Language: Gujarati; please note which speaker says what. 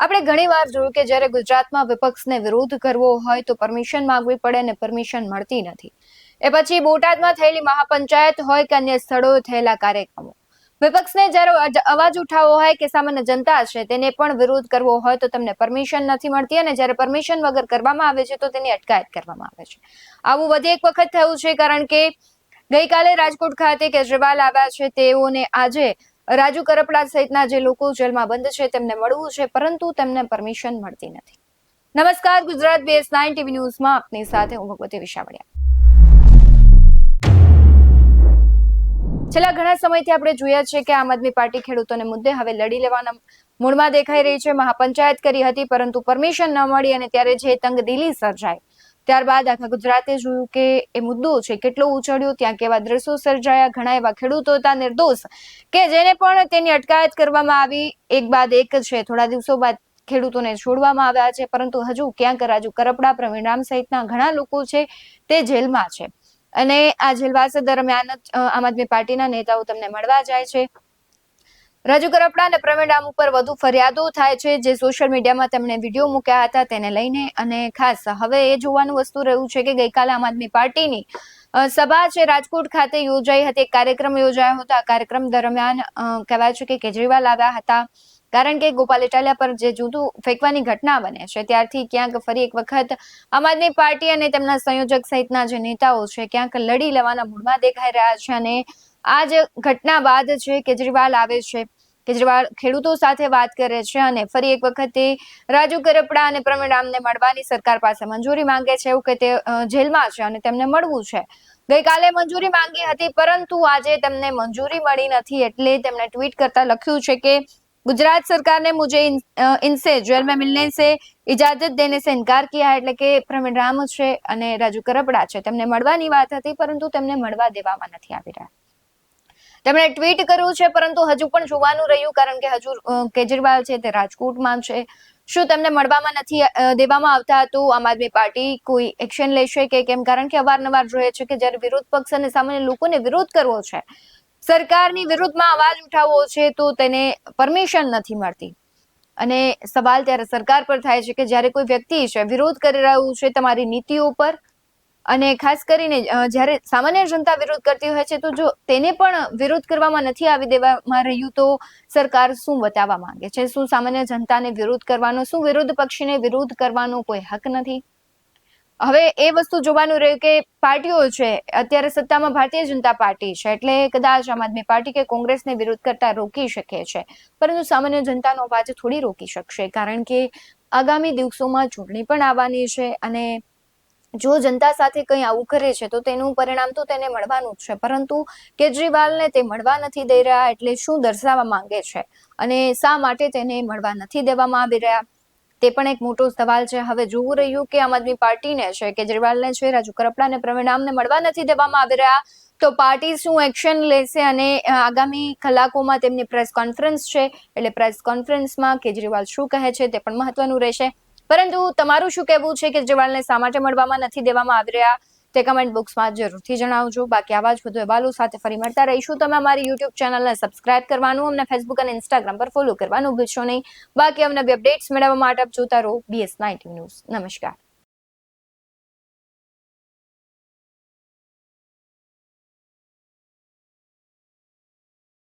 Speaker 1: આપણે ઘણીવાર જોયું કે જ્યારે ગુજરાતમાં વિપક્ષને વિરોધ કરવો હોય તો પરમિશન માંગવી પડે ને પરમિશન મળતી નથી. એ પછી બોટાદમાં થયેલી મહાપંચાયત હોય કે અન્ય સ્થળોએ થયેલા કાર્યક્રમો. વિપક્ષને જ્યારે અવાજ ઉઠાવવો હોય કે સામાન્ય જનતા છે તેને પણ વિરોધ કરવો હોય તો તેમને પરમિશન નથી મળતી અને જ્યારે પરમિશન વગર કરવામાં આવે છે તો તેની અટકાયત કરવામાં આવે છે. આવું વધુ એક વખત થયું છે કારણ કે ગઈકાલે રાજકોટ ખાતે કેજરીવાલ આવ્યા છે તેઓને આજે રાજુ કરપડા સહિતના જે લોકો જેલમાં બંધ છે, તેમને મળવું છે, પરંતુ તેમને પરમિશન મળતી નથી. નમસ્કાર, ગુજરાત બેસ નાઇન ટીવી ન્યૂઝમાં આપની સાથે હું ભગવતી વિશાવડિયા. છેલ્લા ઘણા સમયથી આપણે જોયા છે કે આમ આદમી પાર્ટી ખેડૂતોને મુદ્દે હવે લડી લેવાના મૂળમાં દેખાઈ રહી છે. મહાપંચાયત કરી હતી, પરંતુ પરમિશન ન મળી અને ત્યારે જે તંગદિલી સર્જાઈ ત્યારબાદ આખા ગુજરાતે જોયું કે એ મુદ્દો છે, કેટલો ઉછળ્યો, ત્યાં કેવા દ્રશ્યો સર્જાયા, ઘણા એવા ખેડૂતો હતા નિર્દોષ કે જેને પણ તેની અટકાયત કરવામાં આવી. એક બાદ એક છે, થોડા દિવસો બાદ ખેડૂતોને છોડવામાં આવ્યા છે, પરંતુ હજુ ક્યાંક રાજુ કરપડા, પ્રવીણ રામ સહિતના ઘણા લોકો છે, તે જેલમાં છે. અને આ જેલવાસ દરમિયાન આમ આદમી પાર્ટીના નેતાઓ તમને મળવા જાય છે. રાજુ કરપડા અને પ્રવીણ રામ ઉપર વધુ ફરિયાદો થાય છે જે સોશિયલ મીડિયામાં તેમણે વીડિયો મૂક્યા હતા તેને લઈને. અને ખાસ હવે એ જોવાનું વસ્તુ રહ્યું છે કે ગઈકાલે આમ આદમી પાર્ટીની સભા છે રાજકોટ ખાતે યોજાઈ હતી. એક કાર્યક્રમ યોજાયો હતો. આ કાર્યક્રમ દરમિયાન કહેવાય છે કે કેજરીવાલ આવ્યા હતા. કારણ કે ગોપાલ ઇટાલિયા પર જે જૂતું ફેંકવાની ઘટના બને છે, ત્યારથી ક્યાંક ફરી એક વખત આમ આદમી પાર્ટી અને તેમના સંયોજક સહિતના જે નેતાઓ છે, ક્યાંક લડી લેવાના મૂડમાં દેખાઈ રહ્યા છે અને આ જ ઘટના બાદ છે કેજરીવાલ આવે છે કેજરીવાલ ખેડૂતો સાથે વાત કરે છે અને ફરી એક વખતે રાજુ કરપડા અને પ્રવીણ રામને મળવાની સરકાર પાસે મંજૂરી માંગે છે એવું કે તે અ, જેલમાં છે અને તેમને મળવું છે ગઈકાલે મંજૂરી માંગી હતી પરંતુ આજે તેમને મંજૂરી મળી નથી એટલે તેમણે ટ્વીટ કરતા લખ્યું છે કે गुजरात सरकार ने मुझे इन, अ, इनसे जेल में मिलने से इजाजत देने से इनकार किया है એટલે કે પ્રવીણ રામ છે અને રાજુ કરપડા છે તેમને મળવાની વાત હતી પરંતુ તેમને મળવા દેવામાં નથી આવી રહ્યા તેમણે ટ્વીટ કર્યું છે, પરંતુ હજુ પણ જોવાનું રહ્યું, કારણ કે હજુ કેજરીવાલ છે તે રાજકોટમાં છે. શું તેમને મળવામાં નથી દેવામાં આવતા હતું આમ આદમી પાર્ટી કોઈ એક્શન લેશે કે કેમ? કારણ કે અવારનવાર જોઈએ છે કે જ્યારે વિરોધ પક્ષ અને સામાન્ય લોકોને વિરોધ કરવો છે, સરકારની વિરુદ્ધમાં અવાજ ઉઠાવવો છે, તો તેને પરમિશન નથી મળતી. અને સવાલ ત્યારે સરકાર પર થાય છે કે જ્યારે કોઈ વ્યક્તિ છે, વિરોધ કરી રહ્યું છે તમારી નીતિઓ પર અને ખાસ કરીને જ્યારે સામાન્ય જનતા વિરોધ કરતી હોય છે, તો જો તેને પણ વિરોધ કરવામાં નથી આવી દેવામાં રહ્યું, તો સરકાર શું બતાવવા માંગે છે? શું સામાન્ય જનતાને વિરોધ કરવાનો, શું વિરોધ પક્ષીને વિરોધ કરવાનો કોઈ હક નથી? હવે એ વસ્તુ જોવાનું રહ્યું કે પાર્ટીઓ છે, અત્યારે સત્તામાં ભારતીય જનતા પાર્ટી છે, એટલે કદાચ આમ આદમી પાર્ટી કે કોંગ્રેસને વિરોધ કરતા રોકી શકે છે. પરંતુ સામાન્ય જનતાનો અવાજ થોડી રોકી શકશે, કારણ કે આગામી દિવસોમાં ચૂંટણી પણ આવવાની છે અને જો જનતા સાથે કંઈ આવું કરે છે, તો તેનું પરિણામ તો તેને મળવાનું જ છે. પરંતુ કેજરીવાલને તે મળવા નથી દઈ રહ્યા એટલે શું દર્શાવવા માંગે છે? અને શા માટે તેને મળવા નથી દેવામાં આવી રહ્યા? તે પણ એક મોટો સવાલ છે. હવે જોવું રહ્યું કે આમ આદમી પાર્ટીને છે, કેજરીવાલને છે, રાજુ કરપડા અને પ્રવીણ મળવા નથી દેવામાં આવી રહ્યા, તો પાર્ટી શું એક્શન લેશે? અને આગામી કલાકોમાં તેમની પ્રેસ કોન્ફરન્સ છે, એટલે પ્રેસ કોન્ફરન્સમાં કેજરીવાલ શું કહે છે તે પણ મહત્વનું રહેશે. પરંતુ તમારું શું કહેવું છે કેજરીવાલને શા માટે મળવામાં નથી દેવામાં આવી રહ્યા? તે કમેન્ટ બોક્સમાં જરૂરથી જણાવજો. બાકી આવા જ વધુ અહેવાલો સાથે ફરી મળતા રહીશું. તમે અમારી યુટ્યુબ ચેનલને સબસ્ક્રાઇબ કરવાનું, અમને ફેસબુક અને ઇન્સ્ટાગ્રામ પર ફોલો કરવાનું ભૂલશો નહીં. બાકી અમને અપડેટ્સ મેળવવા માટે આપ જોતા રહો બીએસ નાઇન્ટી ન્યૂઝ નમસ્કાર.